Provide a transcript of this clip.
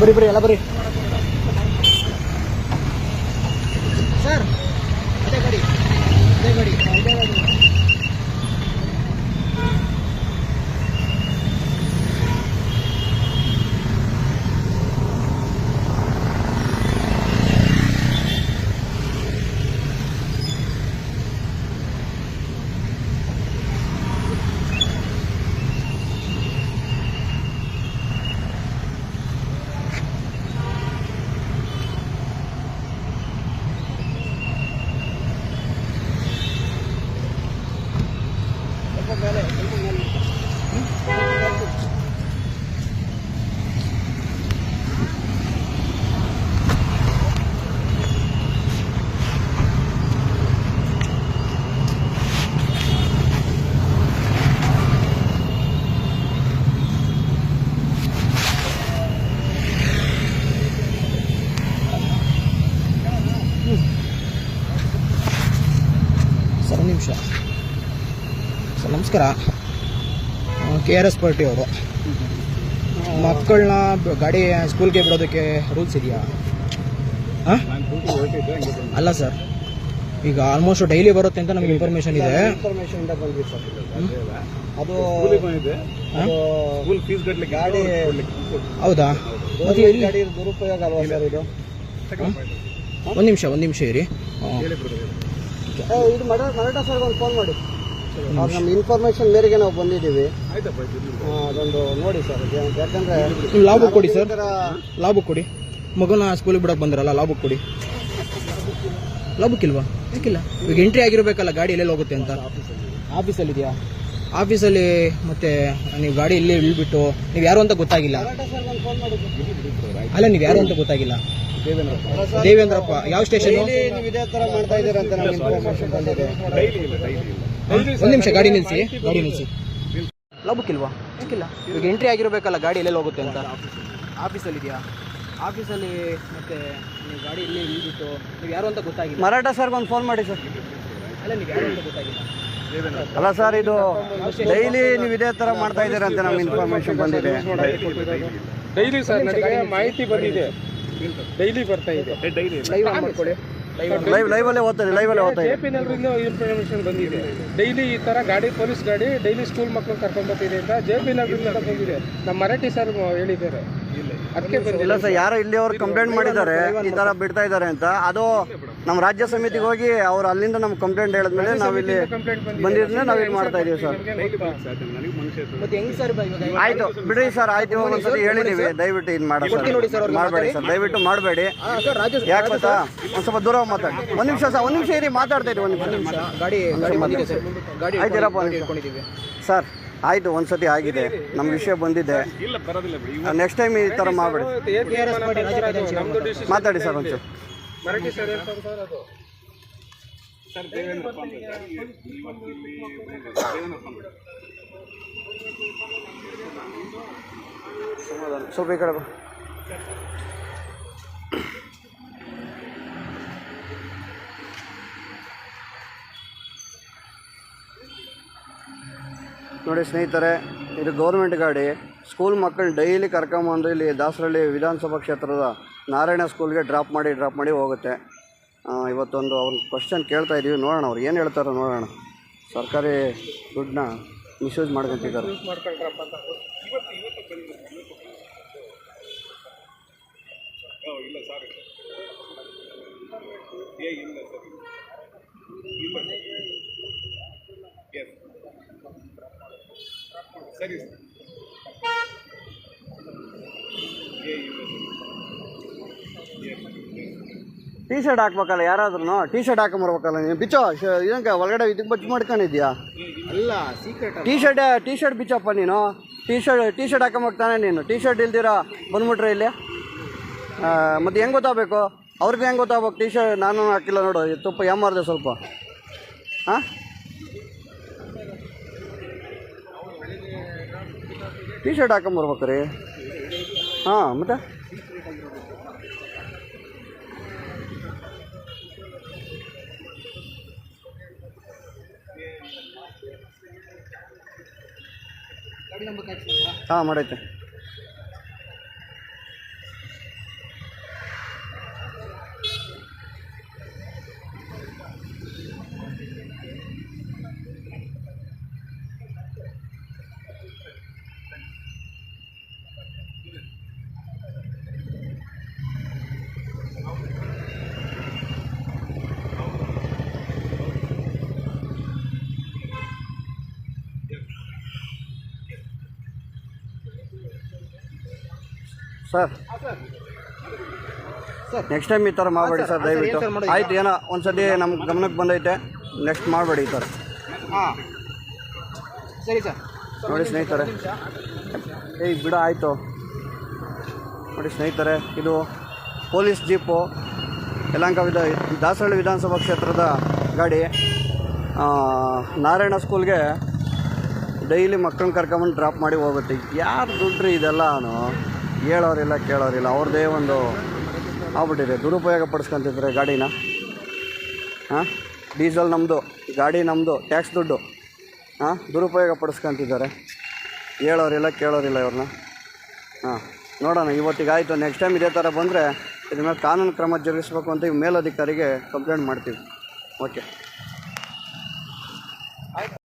ಬರ್ರಿ ಬರ್ರಿ ಎಲ್ಲ ಬರ್ರಿ ಸರ್ ಅದೇ ಗಾಡಿ ಅದೇ ಗಾಡಿ ಹಾ, ಇದೇ ಗಾಡಿ ಸ್ವಲ್ಪ ಮೇಲೆ ಸ್ವಲ್ಪ ಮೇಲೆ ಹ್ಮ್? ಸರ್ ಒಂದು ನಿಮಿಷ ಸರ್ ನಮಸ್ಕಾರ. ಕೆ ಆರ್ ಎಸ್ ಪಾರ್ಟಿ ಅವರು. ಮಕ್ಕಳನ್ನ ಗಾಡಿ ಸ್ಕೂಲ್ಗೆ ಬಿಡೋದಕ್ಕೆ ರೂಲ್ಸ್ ಇದೆಯಾ? ಹಾಂ ಅಲ್ಲ ಸರ್ ಈಗ ಆಲ್ಮೋಸ್ಟ್ ಡೈಲಿ ಬರುತ್ತೆ ಅಂತ ನಮಗೆ ಇನ್ಫಾರ್ಮೇಶನ್ ಇದೆ. ಇನ್ಫಾರ್ಮೇಶನ್ ಅದು ಗಾಡಿ ಹೌದಾ? ಗಾಡಿ ದುರುಪಯೋಗ ಅಲ್ವಾ ಸರ್ ಇದು? ಒಂದು ನಿಮಿಷ ಒಂದು ನಿಮಿಷ ಇರಿ. ಇದು ಮರಾಠ ಸರ್ ಒಂದು ಫೋನ್ ಮಾಡಿ. ನಮ್ಮ ಇನ್ಫಾರ್ಮೇಶನ್ ಮೇರೆಗೆ ನಾವು ಬಂದಿದ್ದೀವಿ. ಅದೊಂದು ನೋಡಿ ಸರ್ ಯಾಕಂದ್ರೆ ಲಾಭ ಕೊಡಿ ಸರ್. ಈ ಥರ ಲಾ ಬುಕ್ ಕೊಡಿ. ಮಗುನ ಸ್ಕೂಲಿಗೆ ಬಿಡಕ್ಕೆ ಬಂದ್ರಲ್ಲ ಲಾಭ ಕೊಡಿ. ಲಾಭಕ್ಕಿಲ್ವಾ? ಯಾಕಿಲ್ಲ? ಈಗ ಎಂಟ್ರಿ ಆಗಿರ್ಬೇಕಲ್ಲ ಗಾಡಿ ಎಲ್ಲೆಲ್ಲಿ ಹೋಗುತ್ತೆ ಅಂತ. ಆಫೀಸಲ್ಲಿ ಇದೆಯಾ ಆಫೀಸಲ್ಲಿ ಮತ್ತೆ ನೀವು ಗಾಡಿ ಇಲ್ಲಿ ಇಳ್ಬಿಟ್ಟು ನೀವು ಯಾರು ಅಂತ ಗೊತ್ತಾಗಿಲ್ಲ. ಅಲ್ಲ ನೀವು ಯಾರು ಅಂತ ಗೊತ್ತಾಗಿಲ್ಲ. ದೇವೇಂದ್ರಪ್ಪ. ಯಾವ ಸ್ಟೇಷನ್ ಡೈಲಿ ನೀವು ಇದೇ ಥರ ಮಾಡ್ತಾ ಇದ್ದೀರಾ ಅಂತ ಒಂದು ನಿಮಿಷ ಗಾಡಿ ನಿಲ್ಸಿ. ಗಾಡಿ ನಿಲ್ಲಿಸಿ ಲಾ ಬುಕ್ ಇಲ್ವಾ ಯಾಕಿಲ್ಲ ಈಗ ಎಂಟ್ರಿ ಆಗಿರ್ಬೇಕಲ್ಲ ಗಾಡಿ ಎಲ್ಲೆಲ್ಲಿ ಹೋಗುತ್ತೆ ಅಂತ. ಆಫೀಸಲ್ಲಿ ಇದೆಯಾ ಆಫೀಸಲ್ಲಿ ಮತ್ತೆ ನೀವು ಗಾಡಿ ಇಲ್ಲಿ ಇಲ್ಲಿತ್ತು ನೀವು ಯಾರು ಅಂತ ಗೊತ್ತಾಗಿಲ್ಲ. ಮರಾಠ ಸರ್ ಒಂದು ಫೋನ್ ಮಾಡಿ ಸರ್. ಅಲ್ಲ ನೀವು ಯಾರು ಅಂತ ಗೊತ್ತಾಗಿಲ್ಲ. ಅಲ್ಲ ಸರ್ ಇದು ಡೈಲಿ ನೀವು ಇದೇ ಥರ ಮಾಡ್ತಾ ಇದ್ದೀರಾ ಅಂತ ನಮ್ಗೆ ಇನ್ಫಾರ್ಮೇಶನ್ ಬಂದಿದೆ. ಡೈಲಿ ಸರ್ ನನಗೆ ಮಾಹಿತಿ ಬಂದಿದೆ. ಡೈಲಿ ಬರ್ತಾ ಇದೆ. ಡೈಲಿ ಲೈವ್ ಮಾಡ್ಕೊಳ್ಳಿ ಲೈವ್ ಲೈವ್ ಲೈವಲ್ಲೇ ಓದ್ತಾ ಇದೆ ಲೈವಲ್ಲೇ ಓದ್ತಾ ಇದೆ ಜೆಪಿನಲ್ಲರಿಂದ ಇನ್ಫಾರ್ಮೇಶನ್ ಬಂದಿದೆ. ಡೈಲಿ ಈ ತರ ಗಾಡಿ ಪೊಲೀಸ್ ಗಾಡಿ ಡೈಲಿ ಸ್ಕೂಲ್ ಮಕ್ಕಳು ಕರ್ಕೊಂಡು ಬರ್ತಿದೆ ಅಂತ ಜೆ ಪಿ ನಗರದಿಂದ ಬಂದಿದೆ. ನಮ್ಮ ಮರಾಠಿ ಸರ್ ಹೇಳಿದ್ದಾರೆ. ಅದಕ್ಕೆ ಇಲ್ಲ ಸರ್ ಯಾರೋ ಇಲ್ಲಿ ಅವ್ರು ಕಂಪ್ಲೇಂಟ್ ಮಾಡಿದ್ದಾರೆ ಈ ತರ ಬಿಡ್ತಾ ಇದ್ದಾರೆ ಅಂತ. ಅದು ನಮ್ಮ ರಾಜ್ಯ ಸಮಿತಿಗೆ ಹೋಗಿ ಅವ್ರು ಅಲ್ಲಿಂದ ನಮ್ಮ ಕಂಪ್ಲೇಂಟ್ ಹೇಳಿದ್ಮೇಲೆ ನಾವಿಲ್ಲಿ ಬಂದಿದ್ರೆ ನಾವಿಲ್ಲಿ ಮಾಡ್ತಾ ಇದೀವಿ ಸರ್ ಮತ್ತೆ ಹೆಂಗ್ ಸರ್ ಇವಾಗ ಆಯ್ತು ಬಿಡ್ರಿ ಸರ್ ಆಯ್ತು ಇವಾಗ ಒಂದ್ಸತಿ ಹೇಳಿದೀವಿ ದಯವಿಟ್ಟು ಇದು ಮಾಡಿ ಕೊಡ್ತೀನಿ ನೋಡಿ ಸರ್ ಸರ್ ಮಾಡಬೇಡಿ ಸರ್ ದಯವಿಟ್ಟು ಮಾಡಬೇಡಿ. ಯಾಕ ಸರ್ ರಾಜು ಯಾಕೆ ಗೊತ್ತಾ? ಒಂದ್ ಸ್ವಲ್ಪ ದೂರ ಮಾತಾಡಿ. ಒಂದ್ ನಿಮಿಷ ಸರ್ ಒಂದ್ ನಿಮಿಷ ಇರಿ ಮಾತಾಡ್ತಾ ಇರಿ ಒಂದ್ ನಿಮಿಷ. ಗಾಡಿ ಗಾಡಿ ಬಂದಿದೆ ಸರ್. ಗಾಡಿ ಆಯ್ತು ಇರಪ್ಪ ಒಂದ್ ಇಟ್ಕೊಂಡಿದ್ದೀವಿ ಸರ್ ಆಯ್ತು ಒಂದ್ಸತಿ ಆಗಿದೆ. ನಮ್ಮ ವಿಷಯ ಬಂದಿದೆ. ಇಲ್ಲ ಬರೋದಿಲ್ಲ ಬಿಡಿ. ನೆಕ್ಸ್ಟ್ ಟೈಮ್ ಈ ತರ ಮಾಡಬೇಡಿ. ಮಾತಾಡಿ ಸರ್ ಒಂಚೂರು ಸರ್ ದೇವೇಂದ್ರಪ್ಪ ಇವತ್ತು ಇಲ್ಲಿ. ದೇವೇಂದ್ರಪ್ಪ. ಸ್ವಲ್ಪ ಈ ಕಡೆ ಬಾ. ನೋಡಿ ಸ್ನೇಹಿತರೆ ಇದು ಗೌರ್ಮೆಂಟ್ ಗಾಡಿ ಸ್ಕೂಲ್ ಮಕ್ಕಳು ಡೈಲಿ ಕರ್ಕೊಂಬಂದು ಇಲ್ಲಿ ದಾಸರಳ್ಳಿ ವಿಧಾನಸಭಾ ಕ್ಷೇತ್ರದ ನಾರಾಯಣ ಸ್ಕೂಲ್ಗೆ ಡ್ರಾಪ್ ಮಾಡಿ ಡ್ರಾಪ್ ಮಾಡಿ ಹೋಗುತ್ತೆ ಇವತ್ತೊಂದು ಅವ್ರ ಕ್ವಶನ್ ಕೇಳ್ತಾ ಇದ್ದೀವಿ ನೋಡೋಣ ಅವ್ರು ಏನು ಹೇಳ್ತಾರೋ ನೋಡೋಣ. ಸರ್ಕಾರಿ ದುಡ್ಡನ್ನ ಮಿಸ್ಯೂಸ್ ಮಾಡ್ಕೊಂತಿದ್ದಾರೆ. ಸರಿ. ಸರ್. ಟೀ ಶರ್ಟ್ ಹಾಕ್ಬೇಕಲ್ಲ ಯಾರಾದ್ರೂ ಟೀ ಶರ್ಟ್ ಹಾಕೊಂಬರ್ಬೇಕಲ್ಲ ನೀನು. ಬಿಚ್ಚೋ ಶ ಇದಂಗೆ ಒಳಗಡೆ ಇದಕ್ಕೆ ಬಚ್ಚು ಮಾಡ್ಕೊಂಡಿದ್ಯಾ ಅಲ್ಲ secret T shirt T shirt ಬಿಚ್ಚಪ್ಪ ನೀನು. ಟೀ ಶರ್ಟ್ ಟೀ ಶರ್ಟ್ ಹಾಕೊಂಬರ್ತಾನೆ ನೀನು. ಟೀ ಶರ್ಟ್ ಇಲ್ದಿರ ಬಂದ್ಬಿಟ್ರೆ ಇಲ್ಲಿ? ಮತ್ತು ಹೆಂಗೆ ಗೊತ್ತಾಗಬೇಕು? ಅವ್ರಿಗೆ ಹೆಂಗೆ ಗೊತ್ತಾಗ್ಬೇಕು? ಟೀ ಶರ್ಟ್ ನಾನು ಹಾಕಿಲ್ಲ ನೋಡು ತುಪ್ಪ ಯಾಮಾರ್ದೆ ಸ್ವಲ್ಪ. ಹಾಂ ಟೀ ಶರ್ಟ್ ಹಾಕೊಂಬರ್ಬೇಕು ರೀ ಹಾಂ ಮತ್ತೆ? ಹಾಂ ಮಾಡೈತೆ. ಸರ್. ಸರ್. ನೆಕ್ಸ್ಟ್ ಟೈಮ್ ಈ ಥರ ಮಾಡಬೇಡಿ ಸರ್, ದಯವಿಟ್ಟು. ಆಯಿತು ಏನೋ ಒಂದು ಒಂದ್ಸತಿ ನಮ್ಮ ಗಮನಕ್ಕೆ ಬಂದೈತೆ. ನೆಕ್ಸ್ಟ್ ಮಾಡಬೇಡಿ ಈ ಥರ ಹಾಂ. ಸರಿ ಸರ್. ನೋಡಿ ಸ್ನೇಹಿತರೆ. ಏಯ್ ಬಿಡ ಆಯಿತು. ನೋಡಿ ಸ್ನೇಹಿತರೆ ಇದು ಪೊಲೀಸ್ ಜೀಪು. ಯಲಹಂಕ ವಿಧ ದಾಸಹಳ್ಳಿ ವಿಧಾನಸಭಾ ಕ್ಷೇತ್ರದ ಗಾಡಿ. ನಾರಾಯಣ ಸ್ಕೂಲ್ಗೆ ಡೈಲಿ ಮಕ್ಕಳನ್ನ ಕರ್ಕೊಂಬಂದು ಡ್ರಾಪ್ ಮಾಡಿ ಹೋಗುತ್ತೆ ಯಾರು ದುಡ್ಡ್ರಿ ಇದೆಲ್ಲನೂ ಹೇಳೋರಿಲ್ಲ, ಕೇಳೋರಿಲ್ಲ. ಅವ್ರದ್ದೇ ಒಂದು ಆಗ್ಬಿಟ್ಟಿದೆ. ದುರುಪಯೋಗ ಪಡಿಸ್ಕೊಂತಿದ್ರೆ ಗಾಡಿನ. ಹಾಂ? ಡೀಸೆಲ್ ನಮ್ಮದು ಗಾಡಿ ನಮ್ಮದು ಟ್ಯಾಕ್ಸ್ ದುಡ್ಡು. ಹಾಂ? ದುರುಪಯೋಗ ಪಡಿಸ್ಕೊಂತಿದ್ದಾರೆ. ಹೇಳೋರಿಲ್ಲ, ಕೇಳೋರಿಲ್ಲ ಇವ್ರನ್ನ. ಹಾಂ, ನೋಡೋಣ. ಇವತ್ತಿಗೆ ಆಯಿತು. ನೆಕ್ಸ್ಟ್ ಟೈಮ್ ಇದೇ ಥರ ಬಂದರೆ, ಇದ್ರ ಮೇಲೆ ಕಾನೂನು ಕ್ರಮ ಜರುಗಿಸ್ಬೇಕು ಅಂತ ಈ ಮೇಲಧಿಕಾರಿಗೆ ಕಂಪ್ಲೇಂಟ್ ಮಾಡ್ತೀವಿ. ಓಕೆ